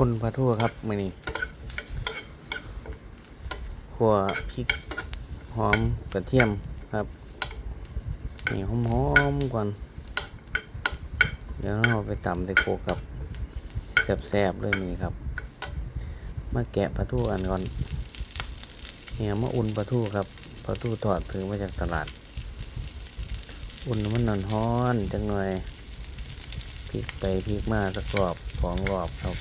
ป่นปลาทูครับมือนี้ขัวพริกหอมกระเทียมครับนี่หอมๆก่อนเดี๋ยวเราไปตำใส่โคกับแซ่บๆเลยนี่ครับ มาแกะปลาทูอันก่อนเนี่ยมาอุ่นปลาทูครับปลาทูทอดถึงมาจากตลาด อุ่นมันนอนฮ้อนจังหน่อยพลิกไปพลิกมาสักรอบสองรอบครับ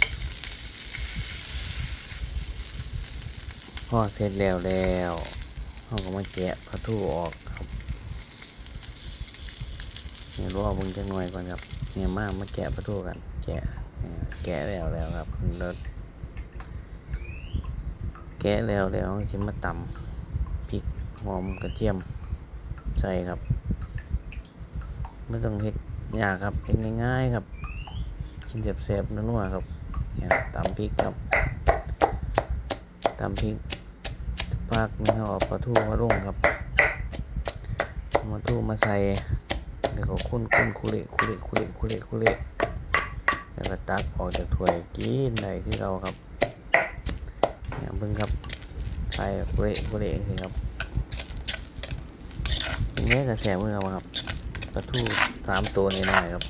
อเสร็จแล้วแล้วเราก็มาแกะปลาทูออกครับเนี่ยรอมึงจังหน่อยก่อนครับเนี่ยมามาแกะปลาทูกันแกะแกะแล้วแล้วครับรถแกะแล้วแล้วชิมมาตำพริกหอมกระเทียมใส่ครับไม่ต้องเฮ็ดยากครับเฮ็ดง่ายๆครับกินแซ่บๆนัวๆครับเนี่ยตำพริกครับตำพริก ภาคนี้เขาเอาปลาทูมาลงครับเอาทูมาใส่แล้วก็คุ้นคุ้นคุเละคุเละคุเละคุเละคุเละแล้วก็ตักออกจากถ้วยกินได้ที่เราครับเนี่ยเบิ่งครับใส่คุเละคุเละสิครับอย่างนี้ก็แซ่บเมือนกันครับปลาทูสามตัวนี่ได้ครับ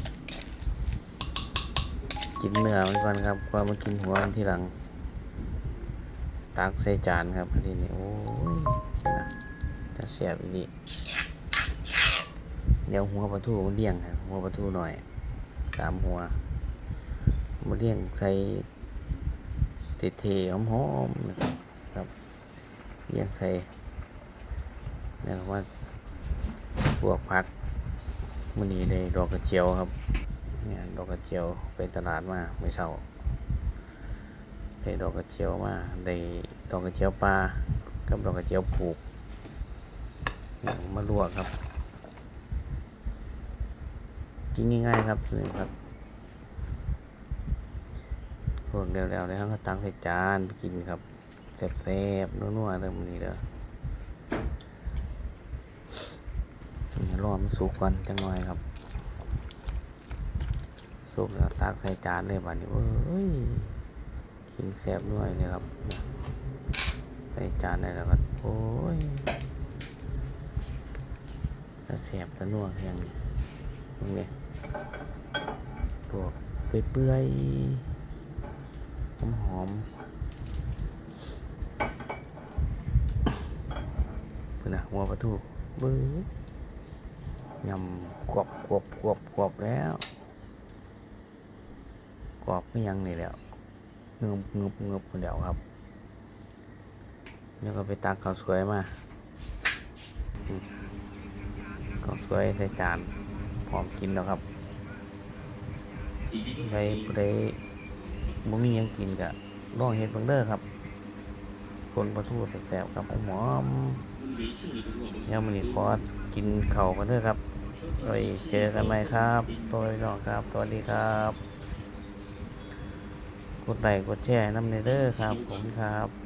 กินเนื้อมันก่อนครับก่อนมากินหัวมันทีหลัง ตักใส่จานครับทีนี้โอ้ยนะจะเสียบอีกเดี๋ยวหัวปลาทูมันเลี้ยงครับหัวปลาทูหน่อยสามหัวมาเลี้ยงใส่ติดเทหอมๆนะครับเลี้ยงใส่แล้วก็มาพวกผักมื่อนี้ได้ดอกกระเจียวครับเนี่ยดอกกระเจียวไปตลาดมาเมื่อเช้า ได้ดอกกระเจียวมาได้ดอกกระเจียวปลากับดอกกระเจียวผูกมาลวกครับกินง่ายๆครับนี่ครับพวกเร็วๆเลยครับก็ตั้งใส่จานไปกินครับแซ่บๆนัวๆเริ่มนี้เด้อนี่รอมันสุกก่อนจังหน่อยครับ สุกแล้วตักใส่จานเลยบัดนี้เอ้ย กินแซ่บด้วยเลยครับใส่จานได้แล้วก็โอ้ยจะแซ่บจะนัวอย่างตรงนี้พวกเปื่อยๆหอมหอมเพื่อนนะหัวปลาทูบื้อยำกรอบกรอบกรอบกรอบแล้วกรอบก็ยังนี่แล้ว งืบเงืบเงืบคนเดียวครับ แล้วก็ไปตักข้าวสวยมาข้าวสวยใส่จานพร้อมกินแล้วครับไปไปบ่มียังกินกะลองเฮ็ดเบิ่งเด้อครับ คนปลาทูแซ่บๆครับหมอมยังมันนี้ขอกินเข่ากันเด้อครับไว้เจอกันใหมครับตัวน้องครับ สวัสดีครับ กดไลค์กดแชร์น้ำในเด้อครับผมครับ